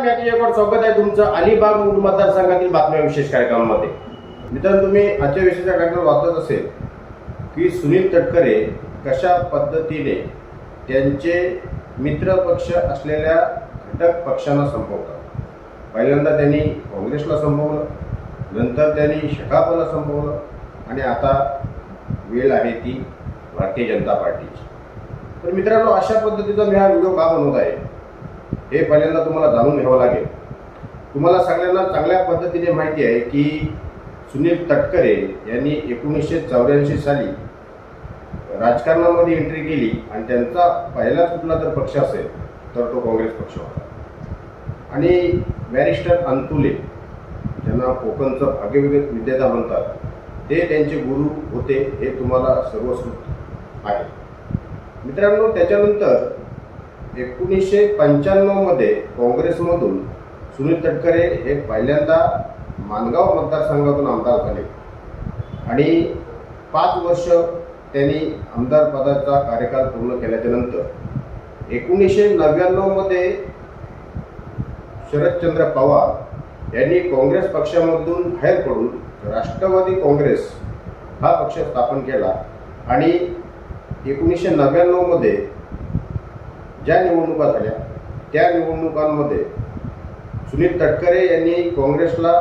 नमस्कार मी स्वागत आहे तुमचं अलिबाग मूळ मतदारसंघातील बातम्या विशेष कार्यक्रमामध्ये. मित्रांनो तुम्ही आजच्या विशेष कार्यक्रम वाचत असेल की सुनील तटकरे कशा पद्धतीने त्यांचे मित्र पक्ष असलेल्या घटक पक्षांना संपवतात? पहिल्यांदा त्यांनी काँग्रेसला संपवलं नंतर त्यांनी शकापला संपवलं आणि आता वेळ आहे ती भारतीय जनता पार्टीची. तर मित्रांनो अशा पद्धतीचा मी हा व्हिडिओ का बनवत आहे? हे पहिल्यांदा तुम्हाला जाणून घ्यावं लागेल. तुम्हाला सगळ्यांना चांगल्या पद्धतीने माहिती आहे की सुनील तटकरे यांनी एकोणीसशे चौऱ्याऐंशी साली राजकारणामध्ये एंट्री केली आणि त्यांचा पहिला कुठला जर पक्ष असेल तर तो काँग्रेस पक्ष होता. आणि बॅरिस्टर अंतुले ज्यांना कोकणचं भाग्यविगत विद्याता म्हणतात ते त्यांचे गुरु होते हे तुम्हाला सर्वस्कृत आहे. मित्रांनो त्याच्यानंतर एकोणीसशे पंच्याण्णवमध्ये काँग्रेसमधून सुनील तटकरे हे पहिल्यांदा मानगाव मतदारसंघातून आमदार झाले. आणि पाच वर्ष त्यांनी आमदार पदाचा कार्यकाल पूर्ण केल्याच्यानंतर एकोणीसशे नव्याण्णवमध्ये शरदचंद्र पवार यांनी काँग्रेस पक्षामधून बाहेर पडून राष्ट्रवादी काँग्रेस हा पक्ष स्थापन केला. आणि एकोणीसशे नव्याण्णवमध्ये ज्या निवडणुका झाल्या त्या निवडणुकांमध्ये सुनील तटकरे यांनी काँग्रेसला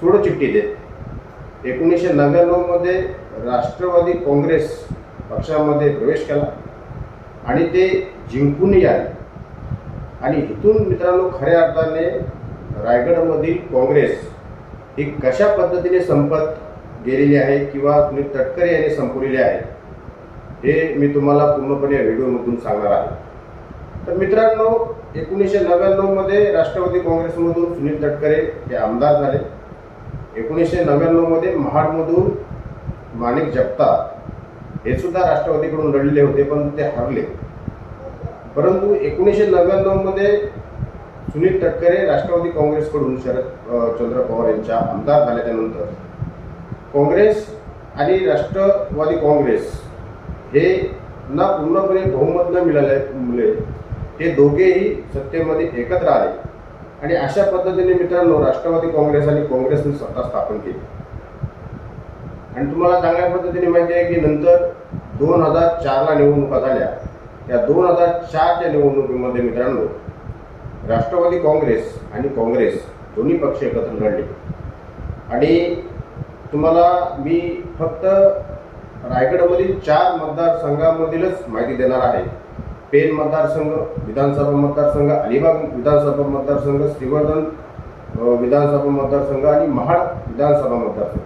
सोडचिठ्ठी देत एकोणीसशे नव्याण्णवमध्ये राष्ट्रवादी काँग्रेस पक्षामध्ये प्रवेश केला आणि ते जिंकूनही आले. आणि इथून मित्रांनो खऱ्या अर्थाने रायगडमधील काँग्रेस ही कशा पद्धतीने संपत गेलेली आहे किंवा सुनील तटकरे यांनी संपवलेली आहे हे मी तुम्हाला पूर्णपणे या व्हिडिओमधून सांगणार आहे. तर मित्रांनो एकोणीसशे नव्याण्णवमध्ये राष्ट्रवादी काँग्रेसमधून सुनील तटकरे हे आमदार झाले. एकोणीसशे नव्याण्णवमध्ये महाडमधून माणिक जगताप हे सुद्धा राष्ट्रवादीकडून लढले होते पण ते हरले. परंतु एकोणीसशे नव्याण्णवमध्ये सुनील तटकरे राष्ट्रवादी काँग्रेसकडून शरद चंद्र पवार यांच्या आमदार झाल्याच्यानंतर काँग्रेस आणि राष्ट्रवादी काँग्रेस हे ना पूर्णपणे बहुमत न मिळाल्यामुळे हे दोघेही सत्तेमध्ये एकत्र आले. आणि अशा पद्धतीने मित्रांनो राष्ट्रवादी काँग्रेस आणि काँग्रेसने सत्ता स्थापन केली. आणि तुम्हाला चांगल्या पद्धतीने माहिती आहे की नंतर दोन हजार चारला निवडणुका झाल्या. त्या दोन हजार चारच्या निवडणुकीमध्ये मित्रांनो राष्ट्रवादी काँग्रेस आणि काँग्रेस दोन्ही पक्ष एकत्र लढले. आणि तुम्हाला मी फक्त रायगडमधील चार मतदारसंघामधीलच माहिती देणार आहे. पेन मतदारसंघ विधानसभा मतदारसंघ अलिबाग विधानसभा मतदारसंघ श्रीवर्धन विधानसभा मतदारसंघ आणि महाड विधानसभा मतदारसंघ.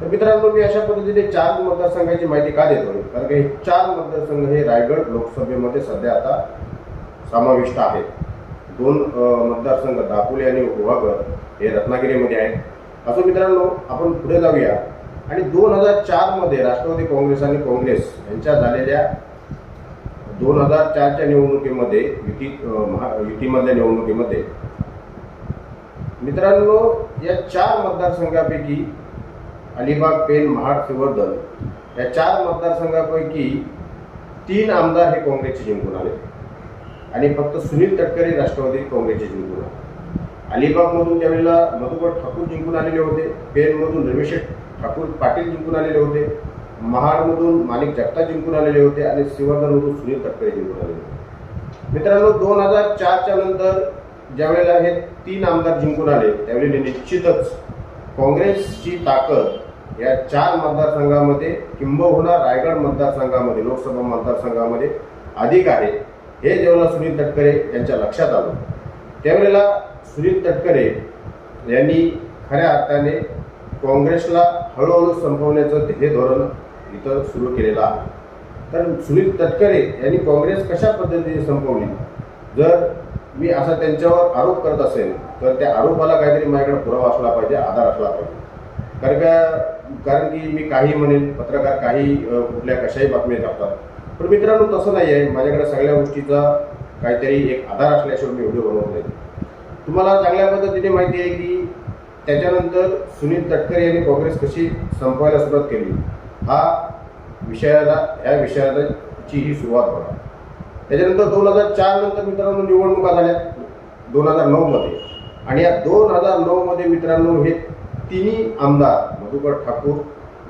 तर मित्रांनो मी अशा पद्धतीने चार मतदारसंघाची माहिती का देतोय? कारण की हे चार मतदारसंघ हे रायगड लोकसभेमध्ये सध्या आता समाविष्ट आहेत. दोन मतदारसंघ दापोली आणि गुहागर हे रत्नागिरीमध्ये आहेत. असो मित्रांनो आपण पुढे जाऊया. आणि दोन हजार चारमध्ये राष्ट्रवादी काँग्रेस आणि काँग्रेस यांच्या झालेल्या दोन हजार चारच्या निवडणुकीमध्ये युती महा युतीमधल्या निवडणुकीमध्ये मित्रांनो या चार मतदारसंघापैकी अलिबाग पेन महाड सिवर्धन या चार मतदारसंघापैकी तीन आमदार हे काँग्रेसचे जिंकून आले. आणि फक्त सुनील तटकरे राष्ट्रवादी काँग्रेसचे जिंकून आले. अलिबागमधून त्यावेळेला मधुकर ठाकूर जिंकून आलेले होते पेनमधून रमेश ठाकूर पाटील जिंकून आलेले होते महाडमधून माणिक जगताप जिंकून आलेले होते आणि सिंहगडमधून सुनील तटकरे जिंकून आलेले होते. मित्रांनो दोन हजार चारच्या नंतर ज्यावेळेला हे तीन आमदार जिंकून आले त्यावेळी निश्चितच काँग्रेसची ताकद या चार मतदारसंघामध्ये किंबहुना रायगड मतदारसंघामध्ये लोकसभा मतदारसंघामध्ये अधिक आहे. हे जेव्हा सुनील तटकरे यांच्या लक्षात आलं त्यावेळेला सुनील तटकरे यांनी खऱ्या अर्थाने काँग्रेसला हळूहळू संपवण्याचं हे धोरण इथं सुरू केलेलं आहे. तर सुनील तटकरे यांनी काँग्रेस कशा पद्धतीने संपवली? जर मी असा त्यांच्यावर आरोप करत असेल तर त्या आरोपाला काहीतरी माझ्याकडे पुरावा असला पाहिजे आधार असला पाहिजे. कारण का कारण की मी काही म्हणेन पत्रकार काही कुठल्या कशाही बातम्या टाकतात पण मित्रांनो तसं नाही आहे. माझ्याकडे सगळ्या गोष्टीचा काहीतरी एक आधार असल्याशिवाय मी व्हिडिओ बनवत नाही. तुम्हाला चांगल्या पद्धतीने माहिती आहे की त्याच्यानंतर सुनील तटकरे यांनी काँग्रेस कशी संपवायला सुरुवात केली? हा विषयाला ह्या विषयाची ही सुरुवात होणार. त्याच्यानंतर दोन हजार चार नंतर मित्रांनो निवडणुका झाल्या. दोन हजार नऊमध्ये आणि या दोन हजार नऊमध्ये मित्रांनो हे तिन्ही आमदार मधुकर ठाकूर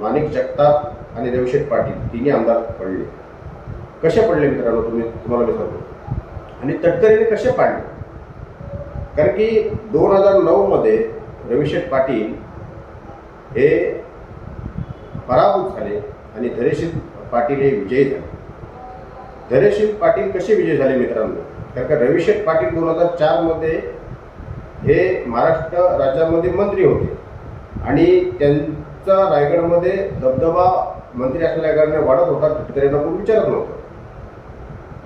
माणिक जगताप आणि रविशेठ पाटील तिन्ही आमदार पडले. कसे पडले मित्रांनो तुम्ही तुम्हाला मी सांगतो. आणि तटकरीने कसे पाडले? कारण की दोन हजार नऊमध्ये रविशेठ पाटील हे पराभूत झाले आणि धैर्यशील पाटील हे विजयी झाले. धैर्यशील पाटील कसे विजयी झाले मित्रांनो? कारण का रविशेठ पाटील दोन हजार चारमध्ये हे महाराष्ट्र राज्यामध्ये मंत्री होते. आणि त्यांचा रायगडमध्ये दबदबा मंत्री असलेल्या कारणाने वाढत होता त्यांना कोण विचारत नव्हतं.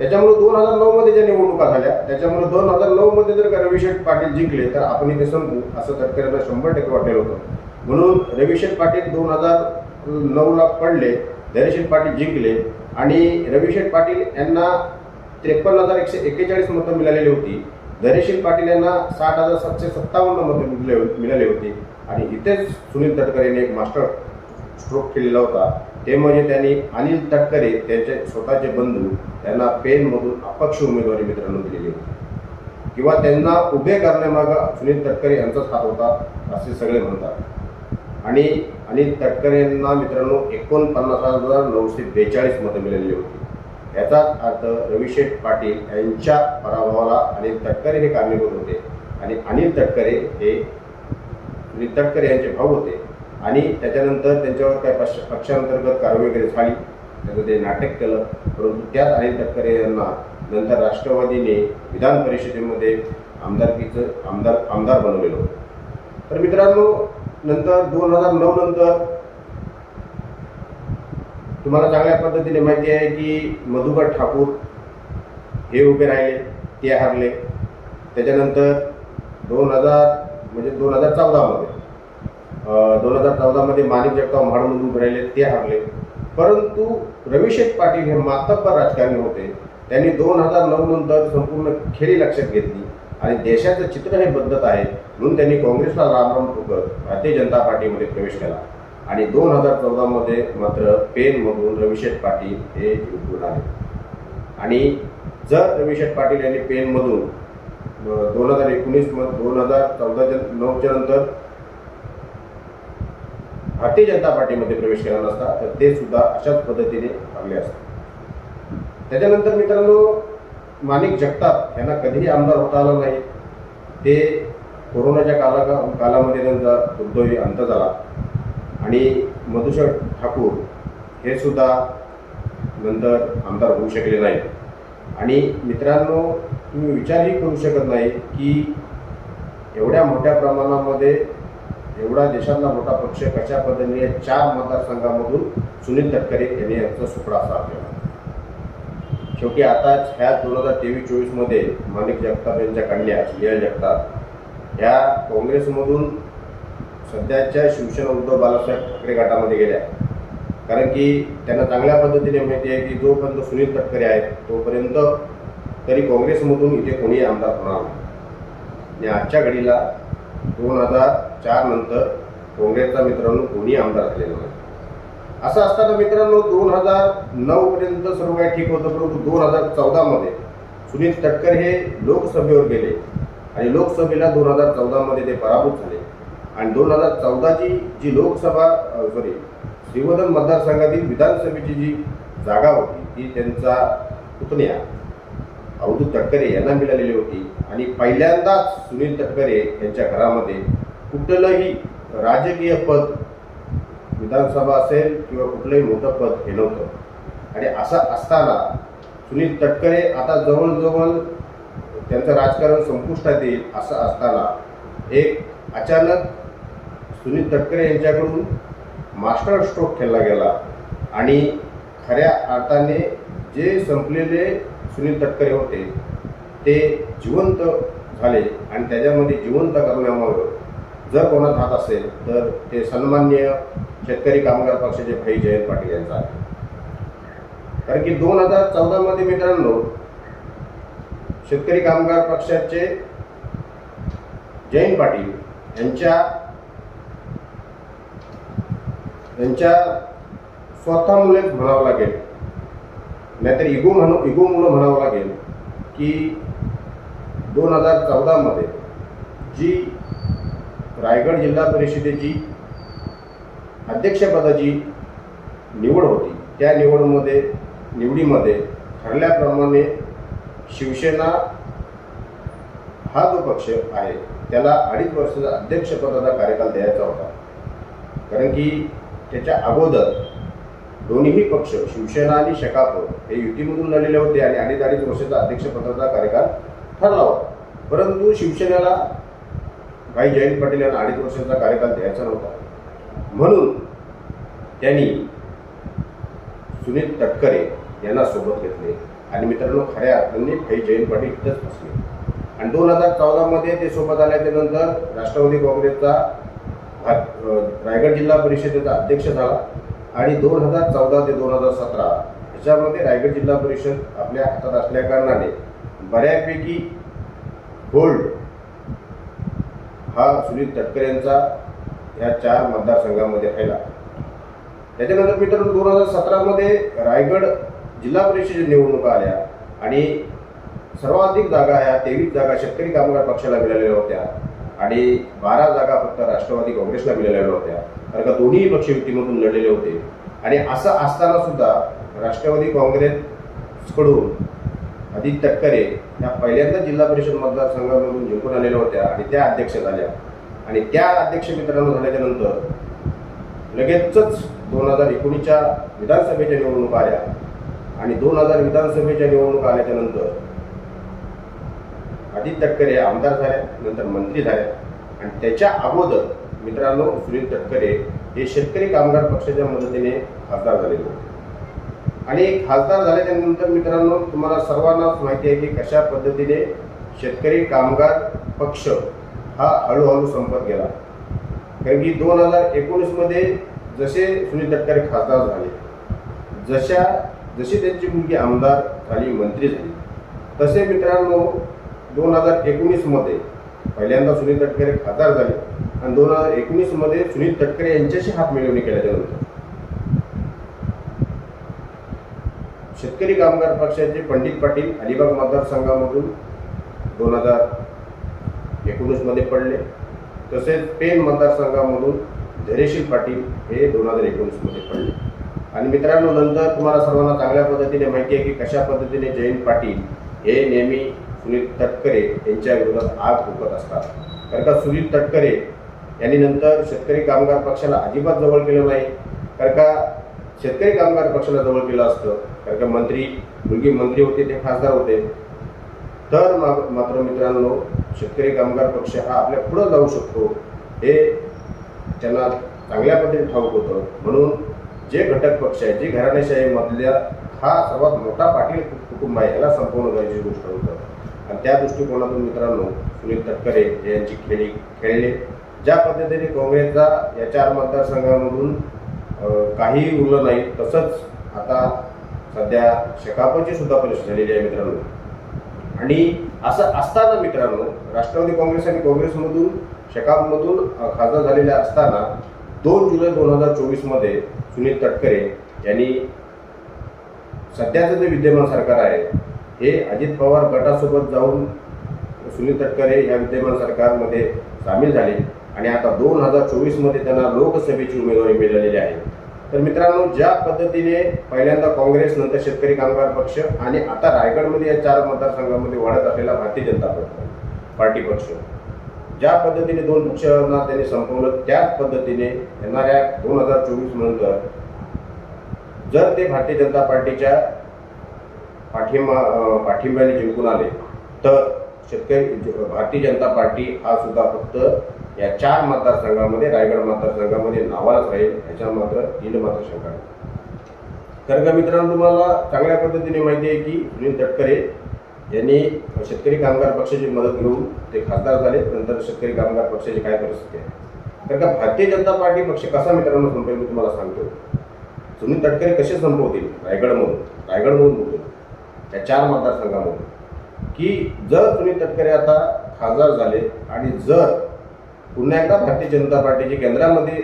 त्याच्यामुळे दोन हजार नऊमध्ये ज्या निवडणुका झाल्या त्याच्यामुळे दोन हजार नऊमध्ये जर का रविशेठ पाटील जिंकले तर आपण इथे समजू असं तटकऱ्यांना शंभर टक्के वाटलेलं होतं. म्हणून रविशेठ पाटील दोन हजार नऊला पडले धैर्यशेठ पाटील जिंकले आणि रविशेठ पाटील यांना त्रेपन्न हजार एकशे एक्केचाळीस मतं मिळालेली होती. धैर्यशील पाटील यांना साठ हजार सातशे सत्तावन्न मतं मिळाले मिळाली होती. आणि इथेच सुनील तटकरेने एक मास्टर स्ट्रोक केलेला होता. ते म्हणजे त्यांनी अनिल तटकरे त्यांचे स्वतःचे बंधू त्यांना पेनमधून अपक्ष उमेदवारी मित्रांनो दिलेली होती. किंवा त्यांना उभे करण्यामागं सुनील तटकरे यांचाच हात होता असे सगळे म्हणतात. आणि अनिल तटकरे यांना मित्रांनो एकोणपन्नास हजार नऊशे बेचाळीस मतं मिळालेली होती. याचाच अर्थ रविशेठ पाटील यांच्या पराभवाला अनिल तटकरे हे कारणीभूत होते. आणि अनिल तटकरे हे सुनील तटकरे यांचे भाऊ होते. आणि त्याच्यानंतर त्यांच्यावर काय पक्ष पक्षांतर्गत कारवाई वगैरे झाली त्याचं ते नाटक केलं. परंतु त्याच अनिल तटकरे यांना नंतर राष्ट्रवादीने विधान परिषदेमध्ये आमदारकीचं आमदार आमदार बनवलेलं होतं. तर मित्रांनो नंतर दोन हजार नऊ नंतर तुम्हाला चांगल्या पद्धतीने माहिती आहे की मधुकर ठाकूर हे उभे राहिले ते हारले. त्याच्यानंतर दोन हजार म्हणजे दोन हजार चौदामध्ये दोन हजार चौदामध्ये माणिक जगताव म्हाडमधून उभे राहिले ते हरले. परंतु रविशेठ पाटील हे मातब्बर राजकारणी होते. त्यांनी दोन हजार नऊ नंतर संपूर्ण खेळी लक्षात घेतली आणि देशाचं चित्र हे बदलत आहे म्हणून त्यांनी काँग्रेसला रामराम ठोकत भारतीय जनता पार्टीमध्ये प्रवेश केला. आणि दोन हजार चौदामध्ये मात्र पेनमधून रविशेठ पाटील हे निवडून आले आणि जर रविशेठ पाटील यांनी पेनमधून दोन हजार एकोणीस दोन हजार चौदाच्या नऊच्या नंतर भारतीय जनता पार्टीमध्ये प्रवेश केला नसता तर ते सुद्धा अशाच पद्धतीने हरले असते. त्याच्यानंतर मित्रांनो माणिक जगताप यांना कधीही आमदार होता आला नाही. ते कोरोनाच्या काला कालामध्ये त्यांचा दुर्दैवी अंत झाला. आणि मधुशर ठाकूर हे सुद्धा नंतर आमदार होऊ शकले नाही. आणि मित्रांनो तुम्ही विचारही करू शकत नाही की एवढ्या मोठ्या प्रमाणामध्ये एवढा देशातला मोठा पक्ष कशा पद्धतीने या चार मतदारसंघामधून सुनील तटकरे यांनी यांचा सुपडा साथ केला शेवटी आता ह्या दोन हजार तेवीस चोवीसमध्ये माणिक जगताप यांच्या कन्या स्नेहा जगताप ह्या काँग्रेसमधून सध्याच्या शिवसेना उद्धव बाळासाहेब ठाकरे गटामध्ये गेल्या. कारण की त्यांना चांगल्या पद्धतीने माहिती आहे की जोपर्यंत सुनील तटकरे आहेत तोपर्यंत तरी काँग्रेसमधून इथे कोणी आमदार होणार नाही. आणि आजच्या घडीला दोन हजार चार नंतर काँग्रेसचा मित्रांनो कोणी आमदार झालेला नाही असं असताना मित्रांनो दोन हजार नऊ पर्यंत सर्व काही ठीक होतं परंतु दोन हजार चौदामध्ये सुनील तटकर हे लोकसभेवर गेले आणि लोकसभेला दोन हजार चौदामध्ये ते पराभूत झाले. आणि दोन हजार चौदाची जी लोकसभा सॉरी श्रीवर्धन मतदारसंघातील विधानसभेची जी जागा होती ती त्यांचा पुतण्या अवधू तटकरे यांना मिळालेली होती. आणि पहिल्यांदाच सुनील तटकरे यांच्या घरामध्ये कुठलंही राजकीय पद विधानसभा असेल किंवा कुठलंही मोठं पद हे नव्हतं. आणि असं असताना सुनील तटकरे आता जवळजवळ त्यांचं राजकारण संपुष्टात येईल असं असताना एक अचानक सुनील तटकरे यांच्याकडून मास्टर स्ट्रोक खेळला गेला. आणि खऱ्या अर्थाने जे संपलेले सुनील तटकरे होते ते जिवंत झाले आणि त्याच्यामध्ये जिवंत करण्यामुळं जर कोणात हात असेल तर ते सन्मान्य शेतकरी कामगार पक्षाचे भाई जयंत पाटील यांचा आहे. कारण की दोन हजार चौदामध्ये मित्रांनो शेतकरी कामगार पक्षाचे जयंत पाटील यांच्या यांच्या स्वतःमुळेच म्हणावं लागेल नाहीतर इगो म्हणू इगो म्हणून म्हणावं लागेल की दोन हजार चौदामध्ये जी रायगड जिल्हा परिषदेची अध्यक्षपदाची निवड होती त्या निवडमध्ये निवडीमध्ये ठरल्याप्रमाणे शिवसेना हा जो पक्ष आहे त्याला अडीच वर्षाचा अध्यक्षपदाचा कार्यकाल द्यायचा होता. कारण की त्याच्या अगोदर दोन्हीही पक्ष शिवसेना आणि शकाप हे युतीमधून लढलेले होते आणि अडीच अडीच वर्षाचा अध्यक्षपदाचा कार्यकाल ठरला होता. परंतु शिवसेनेला भाई जयंत पाटील यांना अडीच वर्षाचा कार्यकाल द्यायचा नव्हता. म्हणून त्यांनी सुनील तटकरे यांना सोबत घेतले. आणि मित्रांनो खऱ्या अर्थाने भाई जयंत पाटील इथंच फसले आणि दोन हजार चौदामध्ये ते सोबत आल्याच्यानंतर राष्ट्रवादी काँग्रेसचा रायगड जिल्हा परिषदेचा अध्यक्ष झाला. आणि दोन हजार चौदा ते दोन हजार सतरा ह्याच्यामध्ये रायगड जिल्हा परिषद आपल्या हातात असल्या कारणाने बऱ्यापैकी होल्ड हा सुनील तटकरे यांचा या चार मतदारसंघामध्ये राहिला. त्याच्यानंतर मित्रांनो दोन हजार सतरामध्ये रायगड जिल्हा परिषद निवडणुका आल्या आणि सर्वाधिक जागा ह्या तेवीस जागा शेतकरी कामगार पक्षाला मिळालेल्या होत्या आणि बारा जागा फक्त राष्ट्रवादी काँग्रेसला मिळालेल्या होत्या. कारण का दोन्ही पक्ष युतीमधून लढलेले होते. आणि असं असताना सुद्धा राष्ट्रवादी काँग्रेसकडून आदित्य तटकरे या पहिल्यांदा जिल्हा परिषद मतदारसंघामधून जिंकून आलेल्या होत्या आणि त्या अध्यक्ष झाल्या आणि त्या अध्यक्ष मित्रांनो झाल्याच्यानंतर लगेचच दोन हजार एकोणीसच्या विधानसभेच्या निवडणुका आल्या. आणि दोन हजार विधानसभेच्या निवडणुका आल्याच्यानंतर आदित्य तटकरे आमदार झाल्या नंतर मंत्री झाल्या. आणि त्याच्या अगोदर मित्रांनो सुनील तटकरे हे शेतकरी कामगार पक्षाच्या मदतीने खासदार झालेले होते. आणि खासदार झाल्याच्यानंतर मित्रांनो तुम्हाला सर्वांनाच माहिती आहे की कशा पद्धतीने शेतकरी कामगार पक्ष हा हळूहळू संपत गेला. कारण की दोन हजार एकोणीसमध्ये जसे सुनील तटकरे खासदार झाले जशा जशी त्यांची मुलगी आमदार झाली मंत्री झाली तसे मित्रांनो दोन हजार एकोणीसमध्ये पहिल्यांदा सुनील तटकरे खासदार झाले. आणि दोन हजार एकोणीसमध्ये सुनील तटकरे यांच्याशी हात मिळवणी केल्याच्यानंतर शेतकरी कामगार पक्षाचे पंडित पाटील अलिबाग मतदारसंघामधून दोन हजार एकोणीसमध्ये पडले. तसेच पेन मतदारसंघामधून धैर्यशील पाटील हे दोन हजार एकोणीसमध्ये पडले. आणि मित्रांनो नंतर तुम्हाला सर्वांना चांगल्या पद्धतीने माहिती आहे की कशा पद्धतीने जयंत पाटील हे नेहमी सुनील तटकरे यांच्या विरोधात आग फुकत असतात. कारण का सुनील तटकरे यांनी नंतर शेतकरी कामगार पक्षाला अजिबात जवळ केलं नाही. कारण का शेतकरी कामगार पक्षाला जवळ केलं असतं. कारण का मंत्री मुलगी मंत्री होते ते खासदार होते. तर मा- मात्र मित्रांनो शेतकरी कामगार पक्ष हा आपल्या पुढं जाऊ शकतो. हे त्यांना चांगल्या पद्धतीने ठाऊक होतं. म्हणून जे घटक पक्ष आहे जे घराणेशाहीमधल्या हा सर्वात मोठा पाटील कुटुंब आहे याला संपवणं गरजेची गोष्ट होतं. आणि त्या दृष्टिकोनातून मित्रांनो सुनील तटकरे यांची खेळी खेळले. ज्या पद्धतीने काँग्रेसचा या चार मतदारसंघामधून काहीही काही उरलं नाही तसंच आता सध्या शकापची सुद्धा परिस्थिती झालेली आहे मित्रांनो. आणि असं असताना मित्रांनो राष्ट्रवादी काँग्रेस आणि काँग्रेसमधून शेकापमधून खासदार झालेल्या असताना दोन जुलै दोन हजार चोवीसमध्ये सुनील तटकरे यांनी सध्याचं जे विद्यमान सरकार आहे हे अजित पवार गटासोबत जाऊन सुनील तटकरे या विद्यमान सरकारमध्ये सामील झाले. आणि आता दोन हजार चोवीसमध्ये त्यांना लोकसभेची उमेदवारी मिळालेली आहे. तर मित्रांनो ज्या पद्धतीने पहिल्यांदा काँग्रेस नंतर शेतकरी कामगार पक्ष आणि आता रायगडमध्ये या चार मतदारसंघामध्ये वाढत असलेला भारतीय जनता पक्ष पार्टी पक्ष ज्या पद्धतीने दोन पक्षांना त्यांनी संपवलं त्याच पद्धतीने येणाऱ्या दोन हजार चोवीस नंतर जर ते भारतीय जनता पार्टीच्या पाठिंबा पाठिंब्याने जिंकून आले तर शेतकरी भारतीय जनता पार्टी हा सुद्धा फक्त या चार मतदारसंघामध्ये रायगड मतदारसंघामध्ये नावालाच राहील ह्याच्यावर मात्र तीन मात्र शंका नाही. तर का मित्रांनो तुम्हाला चांगल्या पद्धतीने माहिती आहे की सुनील तटकरे यांनी शेतकरी कामगार पक्षाची मदत घेऊन ते खासदार झाले नंतर शेतकरी कामगार पक्षाची काय परिस्थिती आहे? तर का भारतीय जनता पार्टी पक्ष कसा मित्रांनो संपेल मी तुम्हाला सांगतो. सुनील तटकरे कसे संपवतील? रायगडमधून रायगडमधून बोलतो त्या चार मतदारसंघामधून. की जर सुनील तटकरे आता खासदार झाले आणि जर पुन्हा एकदा भारतीय जनता पार्टीची केंद्रामध्ये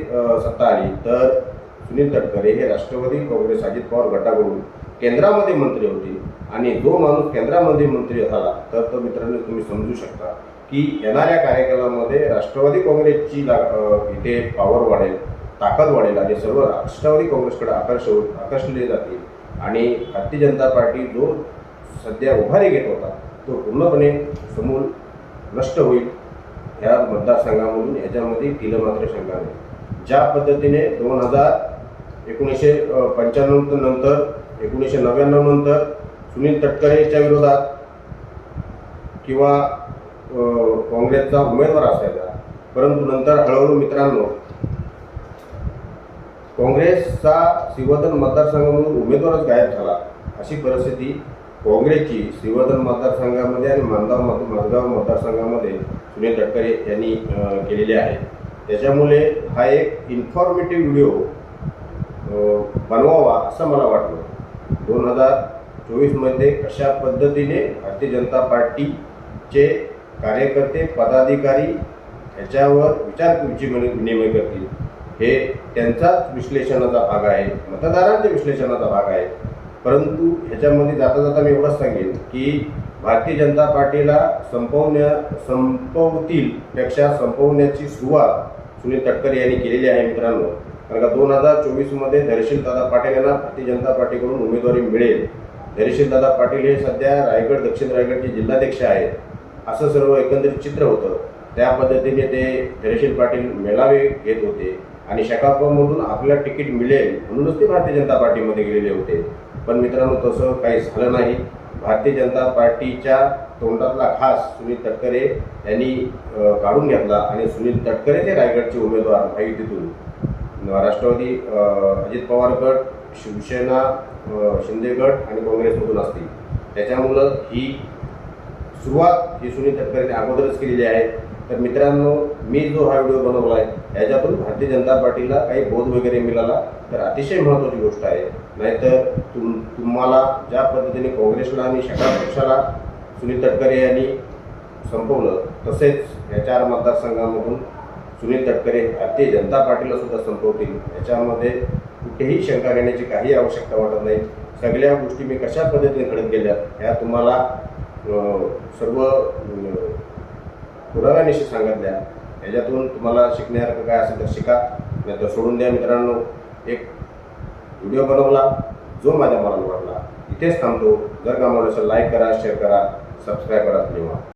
सत्ता आली तर सुनील तटकरे हे राष्ट्रवादी काँग्रेस अजित पवार गटाकडून केंद्रामध्ये मंत्री होते. आणि जो माणूस केंद्रामध्ये मंत्री झाला तर तो मित्रांनो तुम्ही समजू शकता की येणाऱ्या कार्यक्रमामध्ये राष्ट्रवादी काँग्रेसची ला- इथे पॉवर वाढेल ताकद वाढेल आणि सर्व राष्ट्रवादी काँग्रेसकडे आकर्ष आकर्षले जातील. आणि भारतीय जनता पार्टी जो सध्या उभारी घेत होता तो पूर्णपणे समूळ नष्ट होईल. ह्या मतदारसंघामधून याच्यामध्ये तिलं मात्र शंका नाही. ज्या पद्धतीने दोन हजार एकोणीसशे पंच्याण्णव नंतर एकोणीसशे नव्याण्णव नंतर सुनील तटकरेच्या विरोधात किंवा काँग्रेसचा उमेदवार असायचा परंतु नंतर हळूहळू मित्रांनो काँग्रेसचा श्रीवर्धन मतदारसंघामधून उमेदवारच गायब झाला अशी परिस्थिती काँग्रेसची श्रीवर्धन मतदारसंघामध्ये आणि माणगाव मत माणगाव मतदारसंघामध्ये सुनील तटकरे यांनी केलेले केलेली आहे. त्याच्यामुळे हा एक इन्फॉर्मेटिव्ह व्हिडिओ बनवावा असं मला वाटलं दोन हजार चोवीसमध्ये कशा पद्धतीने भारतीय जनता पार्टीचे कार्यकर्ते पदाधिकारी ह्याच्यावर विचार विनिमय करतील हे त्यांचाच विश्लेषणाचा भाग आहे. मतदारांच्या विश्लेषणाचा भाग आहे. परंतु ह्याच्यामध्ये जाता जाता मी एवढंच सांगेन की भारतीय जनता पार्टीला संपवण्या संपवतील पेक्षा संपवण्याची सुरुवात सुनील तटकरे यांनी केलेली आहे मित्रांनो. कारण का दोन हजार चोवीसमध्ये धैर्यशील दादा पाटील यांना भारतीय जनता पार्टीकडून उमेदवारी मिळेल. धैर्यशील दादा पाटील हे सध्या रायगड दक्षिण रायगडचे जिल्हाध्यक्ष आहेत. असं सर्व एकंदरीत चित्र होतं. त्या पद्धतीने ते धैर्यशील पाटील मेळावे घेत होते. आणि शकापमधून आपल्याला तिकीट मिळेल म्हणूनच ते भारतीय जनता पार्टीमध्ये गेलेले होते. पण मित्रांनो तसं काही झालं नाही. भारतीय जनता पार्टीच्या तोंडातला घास सुनील तटकरे यांनी काढून घेतला आणि सुनील तटकरे हे रायगडचे उमेदवार महायुतीतून. राष्ट्रवादी अजित पवार गट शिवसेना शिंदेगड शिंदे गट आणि काँग्रेसमधून असतील. त्याच्यामुळं ही सुरुवात ही सुनील तटकरेने अगोदरच केलेली आहे. तर मित्रांनो मी जो हा व्हिडिओ बनवला आहे याच्यातून भारतीय जनता पार्टीला काही बोध वगैरे मिळाला तर अतिशय महत्त्वाची गोष्ट आहे. नाहीतर तुम तुम्हाला ज्या पद्धतीने काँग्रेसला आणि शका पक्षाला सुनील तटकरे यांनी संपवलं तसेच या चार मतदारसंघामधून सुनील तटकरे भारतीय जनता पार्टीला सुद्धा संपवतील. याच्यामध्ये कुठेही शंका घेण्याची काही आवश्यकता वाटत नाही. सगळ्या गोष्टी मी कशा पद्धतीने घडत गेल्या ह्या तुम्हाला सर्व पुराव्यानिशी सांगितल्या ह्याच्यातून तुम्हाला शिकण्यासारखं काय असेल तर शिका. नाही तर सोडून द्या मित्रांनो. एक व्हिडिओ बनवला जो माझ्या मनाला वाटला इथेच थांबतो. जर का मला लाईक करा शेअर करा सबस्क्राईब करा धन्यवाद.